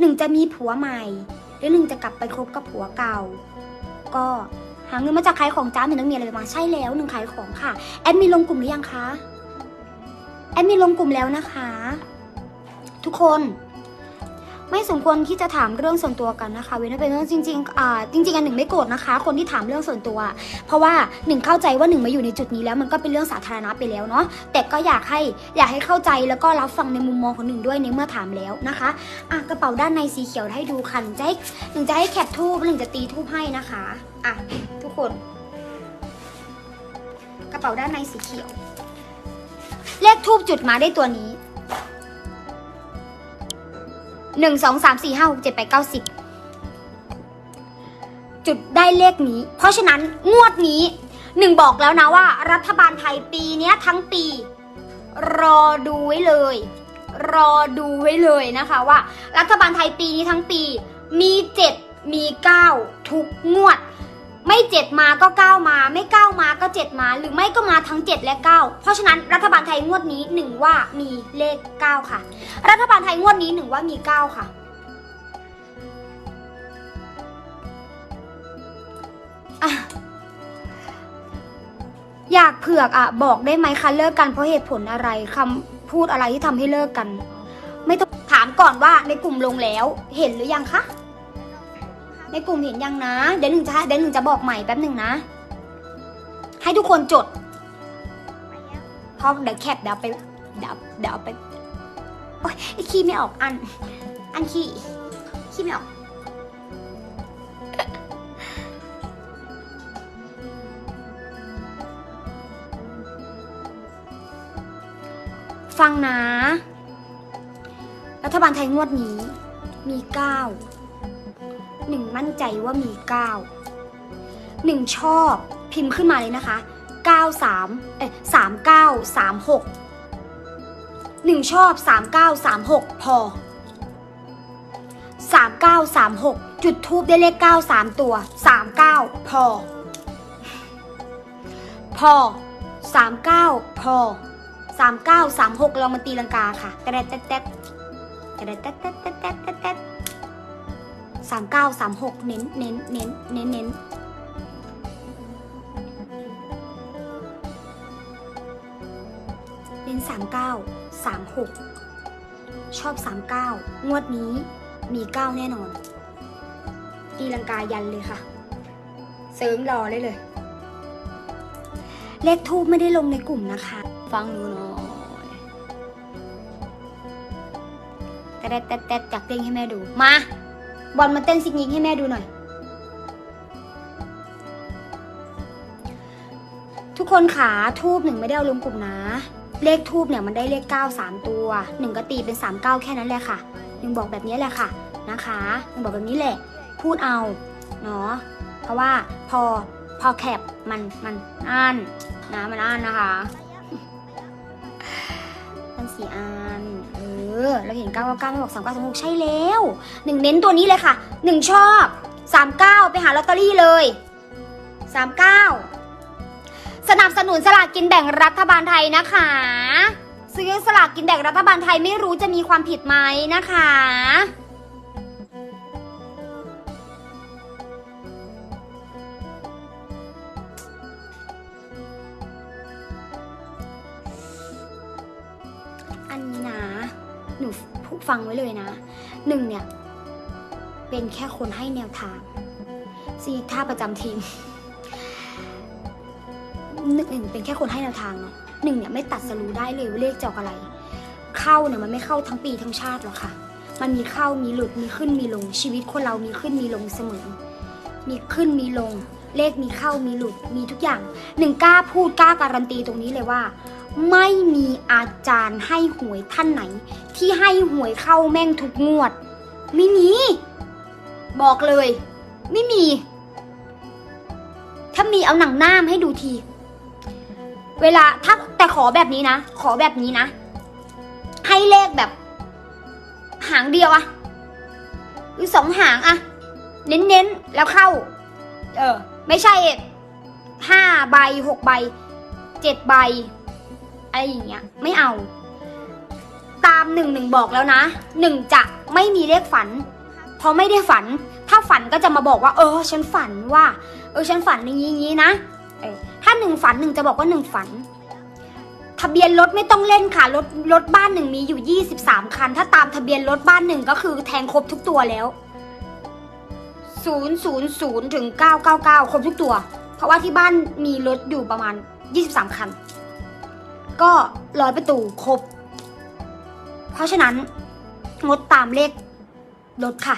หนึ่งจะมีผัวใหม่ หรือหนึ่งจะกลับไปคบกับผัวเก่า ก็หาเงินมาจากขายของจ้าหนึ่งต้องมีอะไรมาใช่แล้วหนึ่งขายของค่ะ แอดมีลงกลุ่มหรือยังคะ แอดมีลงกลุ่มแล้วนะคะ ทุกคน ไม่สมควรที่จะถามเรื่องส่วนตัวกันนะคะเว้นเป็นเรื่องจริงๆอ่าจริงๆอันหนึ่งไม่โกรธนะคะ คนที่ถามเรื่องส่วนตัว เพราะว่าหนึ่งเข้าใจว่าหนึ่งมาอยู่ในจุดนี้แล้วมันก็เป็นเรื่องสาธารณะไปแล้วเนาะแต่ก็อยากให้อยากให้เข้าใจแล้วก็รับฟังในมุมมองของหนึ่งด้วยในเมื่อถามแล้วนะคะอะกระเป๋าด้านในสีเขียวให้ดูค่ะหนึ่งจะให้หนึ่งจะให้แคปทูบหนึ่งจะตีทูบให้นะคะอะทุกคน กระเป๋าด้านในสีเขียว เลขทูบจุดมาได้ตัวนี้ หนึ่งสองสามสี่ห้าหกเจ็ดแปดเก้าสิบจุดได้เลขนี้ เพราะฉะนั้นงวดนี้หนึ่งบอกแล้วนะว่า รัฐบาลไทยปีนี้ทั้งปี รอดูไว้เลย รอดูไว้เลยนะคะว่า รัฐบาลไทยปีนี้ทั้งปี มีเจ็ดมีเก้าทุกงวด ไม่เจ็ดมาก็เก้ามา ไม่เก้ามาก็เจ็ดมา หรือไม่ก็มาทั้งเจ็ดและเก้าเพราะฉะนั้นรัฐบาลไทยงวดนี้หนึ่งว่ามีเลขเก้าค่ะ รัฐบาลไทยงวดนี้หนึ่งว่ามีเก้าค่ะ อยากเผือกอะ บอกได้ไหมคะเลิกกันเพราะเหตุผลอะไรคำพูดอะไรที่ทำให้เลิกกัน ไม่ต้องถามก่อนว่าในกลุ่มลงแล้ว เห็นหรือยังคะ ในกลุ่มเห็นยังนะ เดี๋ยวหนึ่งจะเดี๋ยวหนึ่งจะบอกใหม่แป๊บหนึ่งนะ ให้ทุกคนจดเพราะเดี๋ยวแคปเดี๋ยวไปเดี๋ยวเดี๋ยวเอาไปโอ๊ยไอ้ขี้ไม่ออกอัน อันขี้ขี้ไม่ออกฟังนะ รัฐบาลไทยงวดนี้มีเก้า หนึ่งมั่นใจว่ามี 9 1 ชอบพิมพ์ขึ้นมาเลยนะคะ 93เอ๊ะ3936 1 ชอบ 3936 พอ 3936 จุดทูบได้เลข 9 3 ตัว 39 พอ พอ 39 พอ 3936ลองมาตีลังกาค่ะแต่แต่แต่แต่แต่แต่แต่ สามเก้าสามหกเน้นเน้นเน้นเน้นเน้นเน้นสามเก้าสามหกชอบสามเก้างวดนี้มีเก้าแน่นอนตีลังกายันเลยค่ะ เสริมรอเลยเลย เลขทูบไม่ได้ลงในกลุ่มนะคะ ฟังดูหน่อยแต่แต่แต่แต่จักเต้นให้แม่ดูมา บอลมาเต้นซิกนิกให้แม่ดูหน่อย ทุกคนขาทูบหนึ่งไม่ได้เอาลงกลุ่มนะ เลขทูบเนี่ยมันได้เลขเก้าสามตัวหนึ่งก็ตีเป็นสามเก้าแค่นั้นแหละค่ะหนึ่งบอกแบบนี้แหละค่ะนะคะหนึ่งบอกแบบนี้แหละ พูดเอาเนาะเพราะว่าพอพอแคปมันมันอ่านนะมันอ่านนะคะมันสี่อัน ออเราเห็น 999ไม่บอก3926ใช่แล้วหนึ่งเน้นตัวนี้เลยค่ะหนึ่งชอบ 39 ไปหาลอตเตอรี่เลย 39 สนับสนุนสลากกินแบ่งรัฐบาลไทยนะคะ ซื้อสลากกินแบ่งรัฐบาลไทยไม่รู้จะมีความผิดไหมนะคะอันนี้นะ หนูผู้ฟังไว้เลยนะหนึ่งเนี่ย เป็นแค่คนให้แนวทางซีท่าประจำทีมหนึ่งเป็นแค่คนให้แนวทางเนาะหนึ่งเนี่ยไม่ตัดสรู้ได้เลยว่าเลขจะออกอะไร เข้าเนี่ยมันไม่เข้าทั้งปีทั้งชาติหรอกค่ะ มันมีเข้ามีหลุดมีขึ้นมีลง ชีวิตคนเรามีขึ้นมีลงเสมอ มีขึ้นมีลง เลขมีเข้ามีหลุดมีทุกอย่างหนึ่งกล้าพูดกล้าการันตีตรงนี้เลยว่า ไม่มีอาจารย์ให้หวยท่านไหน ที่ให้หวยเข้าแม่งทุกงวด ไม่มี บอกเลย ไม่มี ถ้ามีเอาหนังหน้ามาให้ดูที เวลาถ้าแต่ขอแบบนี้นะ ขอแบบนี้นะ ให้เลขแบบ หางเดียวอะหรือสองหางอะเน้นๆ แล้วเข้า เออ ไม่ใช่ห้าใบหกใบเจ็ดใบ อะไรอย่างเงี้ยไม่เอา ตามหนึ่งหนึ่งบอกแล้วนะหนึ่งจะไม่มีเลขฝัน เพราะไม่ได้ฝัน ถ้าฝันก็จะมาบอกว่า เออ ฉันฝันว่า เออฉันฝันอย่างนี้งนี้นะเอถ้าหนึ่งฝันหนึ่งจะบอกว่าหนึ่งฝัน ทะเบียนรถไม่ต้องเล่นค่ะรถรถบ้านหนึ่งมีอยู่ 23 คัน ถ้าตามทะเบียนรถบ้านหนึ่งก็คือแทงครบทุกตัวแล้ว000ถึง999 ครบทุกตัว เพราะว่าที่บ้านมีรถอยู่ประมาณ 23 คัน ก็ร้อยประตูครบ เพราะฉะนั้นงดตามเลขรถค่ะ